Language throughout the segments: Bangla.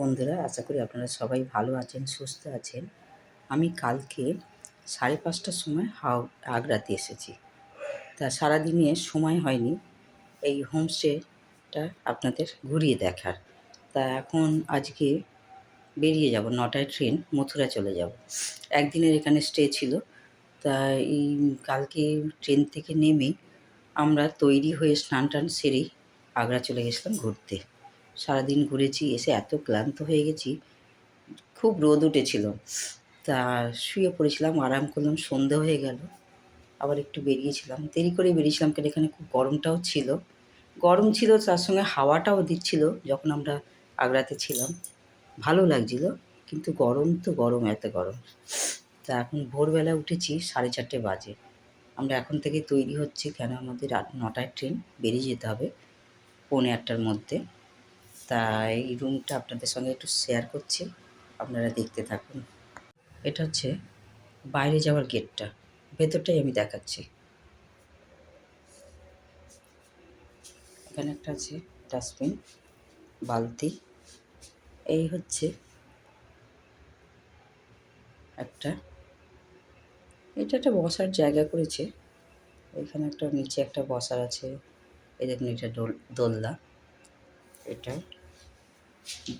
বন্ধুরা, আশা করি আপনারা সবাই ভালো আছেন, সুস্থ আছেন। আমি কালকে সাড়ে পাঁচটার সময় হাও, আগ্রাতে এসেছি। তা সারাদিনে সময় হয়নি, এই হোমস্টেটা আপনাদের ঘুরিয়ে দেখার। তা এখন আজকে বেরিয়ে যাব, নটায় ট্রেন, মথুরা চলে যাব। একদিনের এখানে স্টে ছিল, তা এই কালকে ট্রেন থেকে নেমে আমরা তৈরি হয়ে স্নান টান সেরেই আগ্রা চলে গেছিলাম ঘুরতে। সারাদিন ঘুরেছি, এসে এত ক্লান্ত হয়ে গেছি। খুব রোদ উঠেছিল। তা শুয়ে পড়েছিলাম, আরাম করলাম, সন্ধে হয়ে গেল। আবার একটু বেরিয়েছিলাম। দেরি করে বেরিয়েছিলাম কেন এখানে খুব গরমটাও ছিল। গরম ছিল, তার সঙ্গে হাওয়াটাও দিচ্ছিল যখন আমরা আগ্রাতে ছিলাম। ভালো লাগছিল, কিন্তু গরম তো গরম, এত গরম। তা এখন ভোরবেলা উঠেছি, সাড়ে চারটে বাজে। আমরা এখন থেকে তৈরি হচ্ছি কেন আমাদের নটায় ট্রেন বেরিয়ে যেতে হবে, পৌনে আটটার মধ্যে। তা এই রুমটা আপনাদের সঙ্গে একটু শেয়ার করছি। আপনারা দেখতে থাকুন। এটা হচ্ছে বাইরে যাওয়ার গেটটা ভেতরটাই আমি দেখাচ্ছি। এখানে একটা আছে ডাস্টবিন বালতি। এই হচ্ছে একটা। এটা একটা বসার জায়গা করেছে। এখানে একটা নিচে একটা বসার আছে। এই দেখুন, এটা দোল, দোলনা। এটা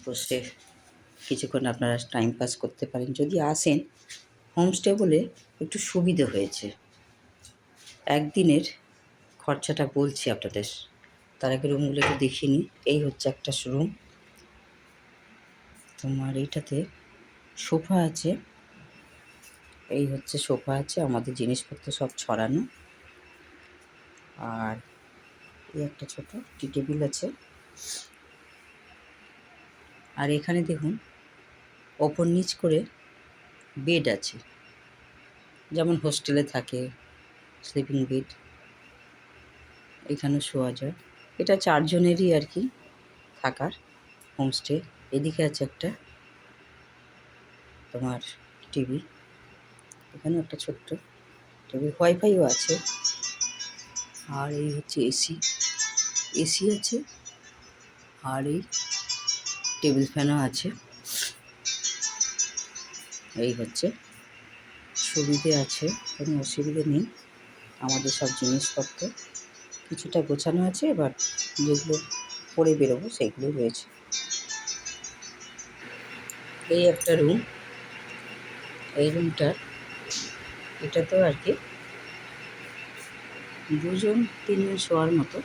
বসে কিছুক্ষণ আপনারা টাইম পাস করতে পারেন। যদি আসেন হোমস্টে বলে একটু সুবিধে হয়েছে। একদিনের খরচাটা বলছি আপনাদের। তার আগে রুমগুলো একটু দেখিয়ে নিই। এই হচ্ছে একটা রুম তোমার এইটাতে সোফা আছে। এই হচ্ছে সোফা আছে। আমাদের জিনিসপত্র সব ছড়ানো। আর এই একটা ছোট টি টেবিল আছে। আর এখানে দেখুন, ওপর নিচ করে বেড আছে। যেমন হোস্টেলে থাকে স্লিপিং বেড এখানে শোয়া যায়। এটা চারজনেরই আর কি থাকার হোমস্টে এদিকে আছে একটা তোমার টিভি এখানেও একটা ছোট্ট টিভি ওয়াইফাইও আছে। আর এই হচ্ছে এসি এসি আছে। আর এই টেবিল ফ্যানও আছে। এই হচ্ছে। সুবিধে আছে, কোনো অসুবিধে নেই। আমাদের সব জিনিসপত্র কিছুটা গোছানো আছে, এবার যেগুলো পরে বেরোবো সেগুলো রয়েছে। এই একটা রুম এই রুমটা এটা তো আর কি দুজন, তিনজন শোয়ার মতো।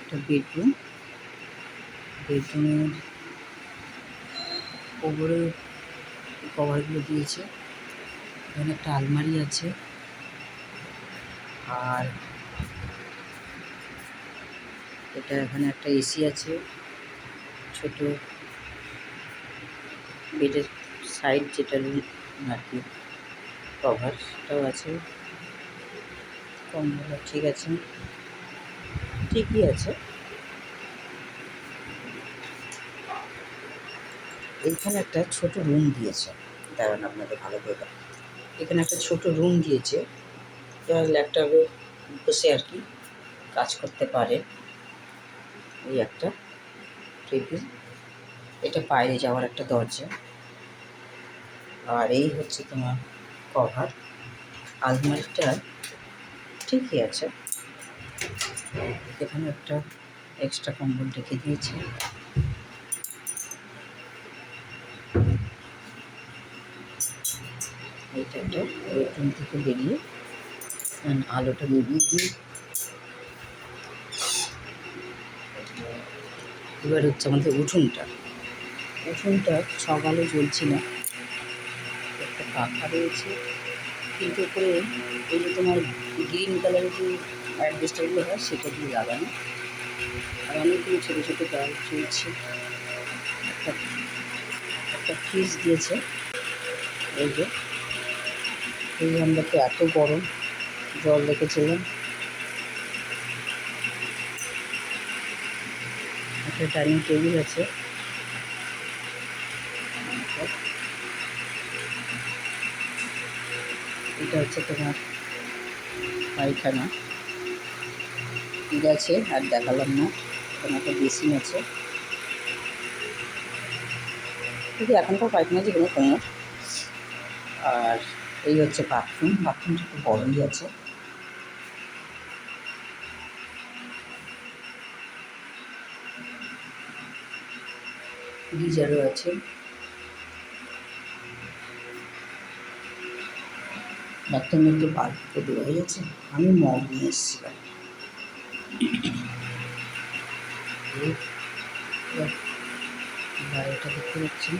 একটা বেডরুম বেডরুমের ওপরে কভারগুলো দিয়েছে। এখানে একটা আলমারি আছে। আর এটা এখানে একটা এসি আছে। ছোট বেডের সাইড যেটা আর কি কভার আছে। কম্বল ঠিক আছে। ঠিকই আছে। এইখানে একটা ছোট রুম দিয়েছে। দাঁড়ান আপনাদের ভালো করে এখানে একটা ছোট রুম দিয়েছে। ল্যাপটপে বসে আর কি কাজ করতে পারে। এই একটা টেবিল এটা বাইরে যাওয়ার একটা দরজা। আর এই হচ্ছে তোমার কভার আলমারিটা ঠিকই আছে। এখানে একটা এক্সট্রা কম্বল রেখে দিয়েছি। এইটা একটা বেডরুম থেকে বেরিয়ে আলোটা বেরিয়ে দিয়ে এবার হচ্ছে আমাদের উঠোনটা। উঠোনটা সকালে জ্বলছে না। একটা পাখা রয়েছে। কিন্তু উপরে এই যে তোমার গ্রিন কালারের যে অ্যাডভেস্টারগুলো হয়, সেটা দিয়ে লাগানো। আর অনেকগুলো ছোটো ছোটো গাছ চলছে একটা একটা ফ্রিজ দিয়েছে। এই যে। এই আমরা তো এত গরম, জল রেখেছিলাম। একটা ডাইনিং টেবিল আছে। এটা হচ্ছে তোমার পায়খানা। গেছে আর দেখালাম না। এখানে একটা বেসিন আছে। কিন্তু এখনকার পায়খানা যেগুলো কোমর আর এই হচ্ছে বাথরুম বাথরুমটা একটু বড়ই আছে। গিজারও আছে। বাথরুমে একটু বাল্ব দেওয়া হয়েছে আমি মগ নিয়ে এসেছিলাম বাড়িটা দেখতে পাচ্ছি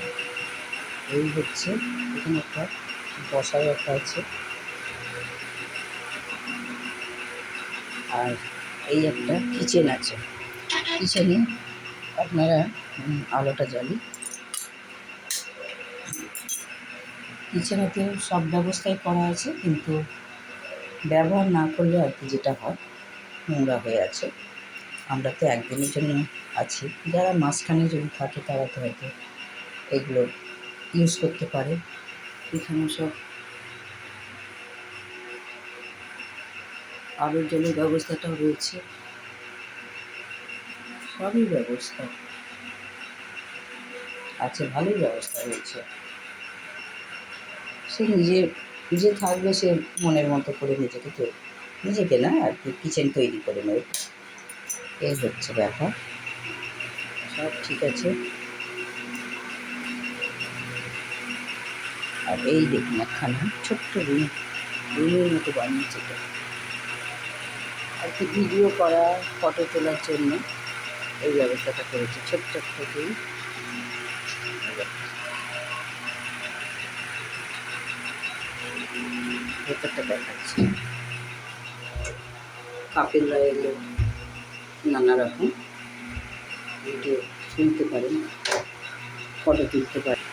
এই হচ্ছে এখানে একটা বসার একটা আছে। আর এই একটা কিচেন আছে। কিচেনে আপনারা আলোটা জ্বালি কিচেনেতে সব ব্যবস্থাই করা আছে, কিন্তু ব্যবহার না করলে আর কি যেটা হয়, নোংরা হয়ে আছে। আমরা তো একদিনের জন্য আছি। যারা মাঝখানে যদি থাকে তারা তো হয়তো এগুলো ইউজ করতে পারে। এখানে সব। আলোর জলের ব্যবস্থাটাও রয়েছে। সবই ব্যবস্থা। আছে, ভালোই ব্যবস্থা রয়েছে। সে নিজে নিজে থাকবে সে মনের মতো করে নিজেকে তো নিজেকে না আর কি, কিচেন তৈরি করে নেবে। এই হচ্ছে ব্যাপার। সব ঠিক আছে। আর এই দেখুন একখানা ছোট্ট রুম, রুমের মতো বানিয়েছে আর কি ভিডিও করা ফটো তোলার জন্য এই ব্যবস্থাটা করেছে, ছোট্ট থেকেই ভেতরটা দেখাচ্ছি। কাপেলরা নানা রকম। ভিডিও তুলতে পারেন ফটো তুলতে পারেন।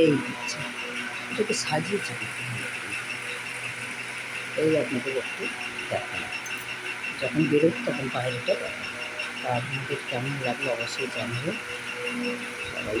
এই আছে। এটাকে সাজিয়েছে চাকরি এই আপনাকে একটু দেখানো। যখন বেরোবে তখন বাইরেটা দেখানো তা আপনাদের কেমন লাগল অবশ্যই জানাবেন। সবাই